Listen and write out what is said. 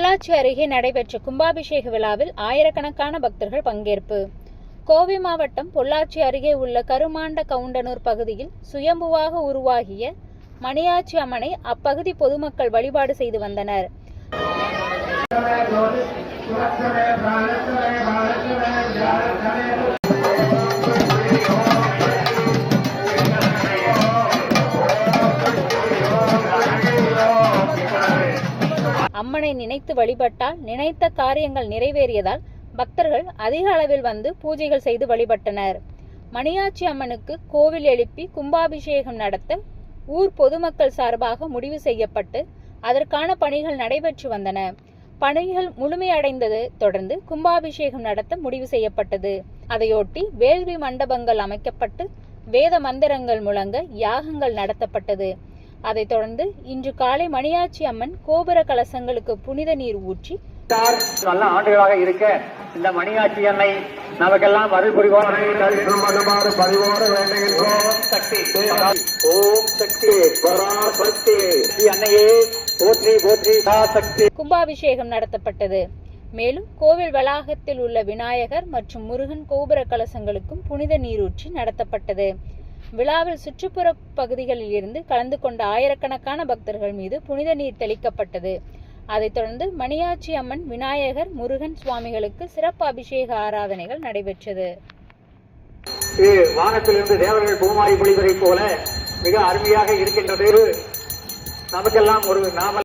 பொள்ளாச்சி அருகே நடைபெற்ற கும்பாபிஷேக விழாவில் ஆயிரக்கணக்கான பக்தர்கள் பங்கேற்பு. கோவை மாவட்டம் பொள்ளாச்சி அருகே உள்ள கருமாண்ட கவுண்டனூர் பகுதியில் சுயம்புவாக உருவாகிய மணியாச்சி அம்மனை அப்பகுதி பொதுமக்கள் வழிபாடு செய்து வந்தனர். அம்மனை நினைத்து வழிபட்டால் நினைத்த காரியங்கள் நிறைவேறியதால் பக்தர்கள் அதிக அளவில் வந்து பூஜைகள் செய்து வழிபட்டனர். மணியாச்சி அம்மனுக்கு கோவில் எழுப்பி கும்பாபிஷேகம் நடத்த ஊர் பொதுமக்கள் சார்பாக முடிவு செய்யப்பட்டு அதற்கான பணிகள் நடைபெற்று வந்தன. பணிகள் முழுமையடைந்தது தொடர்ந்து கும்பாபிஷேகம் நடத்த முடிவு செய்யப்பட்டது. அதையொட்டி வேள்வி மண்டபங்கள் அமைக்கப்பட்டு வேத மந்திரங்கள் முழங்க யாகங்கள் நடத்தப்பட்டது. அதைத் தொடர்ந்து இன்று காலை மணியாச்சி அம்மன் கோபுர கலசங்களுக்கு புனித நீர் ஊற்றி நல்ல ஆண்டுகளாக இருக்க. இந்த மணியாட்சி அன்னை நமக்கெல்லாம் அருள் சக்தி கும்பாபிஷேகம் நடத்தப்பட்டது. மேலும் கோவில் வளாகத்தில் உள்ள விநாயகர் மற்றும் முருகன் கோபுர கலசங்களுக்கும் புனித நீரூற்றி நடத்தப்பட்டது. விழாவில் சுற்றுப்புற பகுதிகளில் இருந்து கலந்து கொண்ட ஆயிரக்கணக்கான பக்தர்கள் மீது புனித நீர் தெளிக்கப்பட்டது. அதைத் தொடர்ந்து மணியாச்சி அம்மன் விநாயகர் முருகன் சுவாமிகளுக்கு சிறப்பு அபிஷேக ஆராதனைகள் நடைபெற்றது. வானத்திலிருந்து தேவர்கள் பூமாரி பொழிவதைப் போல மிக அருமையாக இருக்கின்றது நமக்கெல்லாம் ஒரு நாமல்